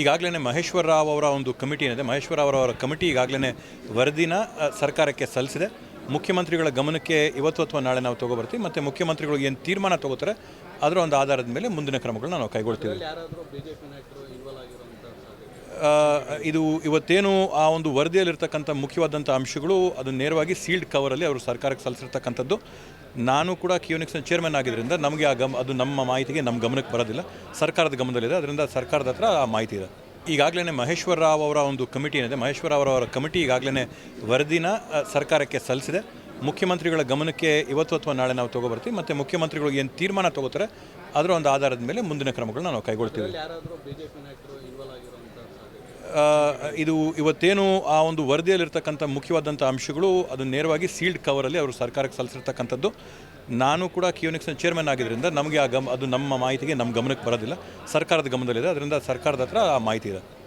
ಈಗಾಗಲೇ ಮಹೇಶ್ವರ ರಾವ್ ಅವರ ಒಂದು ಕಮಿಟಿ ಏನಿದೆ, ಮಹೇಶ್ವರ ರಾವ್ ಅವರ ಕಮಿಟಿ ಈಗಾಗಲೇ ವರದಿನ ಸರ್ಕಾರಕ್ಕೆ ಸಲ್ಲಿಸಿದೆ. ಮುಖ್ಯಮಂತ್ರಿಗಳ ಗಮನಕ್ಕೆ ಇವತ್ತು ಅಥವಾ ನಾಳೆ ನಾವು ತಗೊಬರ್ತೀವಿ, ಮತ್ತು ಮುಖ್ಯಮಂತ್ರಿಗಳು ಏನು ತೀರ್ಮಾನ ತಗೋತಾರೆ, ಅದರ ಒಂದು ಆಧಾರದ ಮೇಲೆ ಮುಂದಿನ ಕ್ರಮಗಳನ್ನ ನಾವು ಕೈಗೊಳ್ತೀವಿ. ಇದು ಇವತ್ತೇನು ಆ ಒಂದು ವರದಿಯಲ್ಲಿರ್ತಕ್ಕಂಥ ಮುಖ್ಯವಾದಂಥ ಅಂಶಗಳು ಅದು ನೇರವಾಗಿ ಸೀಲ್ಡ್ ಕವರಲ್ಲಿ ಅವರು ಸರ್ಕಾರಕ್ಕೆ ಸಲ್ಲಿಸಿರ್ತಕ್ಕಂಥದ್ದು. ನಾನು ಕೂಡ ಕ್ಯೂನಿಕ್ಸ್ನ ಚೇರ್ಮನ್ ಆಗಿದ್ದರಿಂದ ನಮಗೆ ಆ ಗಮ್, ಅದು ನಮ್ಮ ಮಾಹಿತಿಗೆ ನಮ್ಮ ಗಮನಕ್ಕೆ ಬರೋದಿಲ್ಲ. ಸರ್ಕಾರದ ಗಮನದಲ್ಲಿದೆ ಅದರಿಂದ ಸರ್ಕಾರದ ಹತ್ರ ಆ ಮಾಹಿತಿ ಇದೆ. ಈಗಾಗಲೇ ಮಹೇಶ್ವರ ರಾವ್ ಅವರ ಒಂದು ಕಮಿಟಿ ಏನಿದೆ, ಮಹೇಶ್ವರ ರಾವ್ ಅವರ ಕಮಿಟಿ ಈಗಾಗಲೇ ವರದಿನ ಸರ್ಕಾರಕ್ಕೆ ಸಲ್ಲಿಸಿದೆ. ಮುಖ್ಯಮಂತ್ರಿಗಳ ಗಮನಕ್ಕೆ ಇವತ್ತು ಅಥವಾ ನಾಳೆ ನಾವು ತೊಗೊಬರ್ತೀವಿ ಮತ್ತು ಮುಖ್ಯಮಂತ್ರಿಗಳು ಏನು ತೀರ್ಮಾನ ತಗೋತಾರೆ, ಅದರ ಒಂದು ಆಧಾರದ ಮೇಲೆ ಮುಂದಿನ ಕ್ರಮಗಳನ್ನ ನಾವು ಕೈಗೊಳ್ತೀವಿ. ಇದು ಇವತ್ತೇನು ಆ ಒಂದು ವರದಿಯಲ್ಲಿರ್ತಕ್ಕಂಥ ಮುಖ್ಯವಾದಂಥ ಅಂಶಗಳು ಅದು ನೇರವಾಗಿ ಸೀಲ್ಡ್ ಕವರಲ್ಲಿ ಅವರು ಸರ್ಕಾರಕ್ಕೆ ಸಲ್ಲಿಸಿರ್ತಕ್ಕಂಥದ್ದು. ನಾನು ಕೂಡ ಕ್ಯೂನಿಕ್ಸ್ನ ಚೇರ್ಮನ್ ಆಗಿದ್ದರಿಂದ ನಮಗೆ ಆ ಗಮ್, ಅದು ನಮ್ಮ ಮಾಹಿತಿಗೆ ನಮ್ಮ ಗಮನಕ್ಕೆ ಬರೋದಿಲ್ಲ. ಸರ್ಕಾರದ ಗಮನದಲ್ಲಿದೆ. ಅದರಿಂದ ಸರ್ಕಾರದ ಹತ್ರ ಆ ಮಾಹಿತಿ ಇದೆ.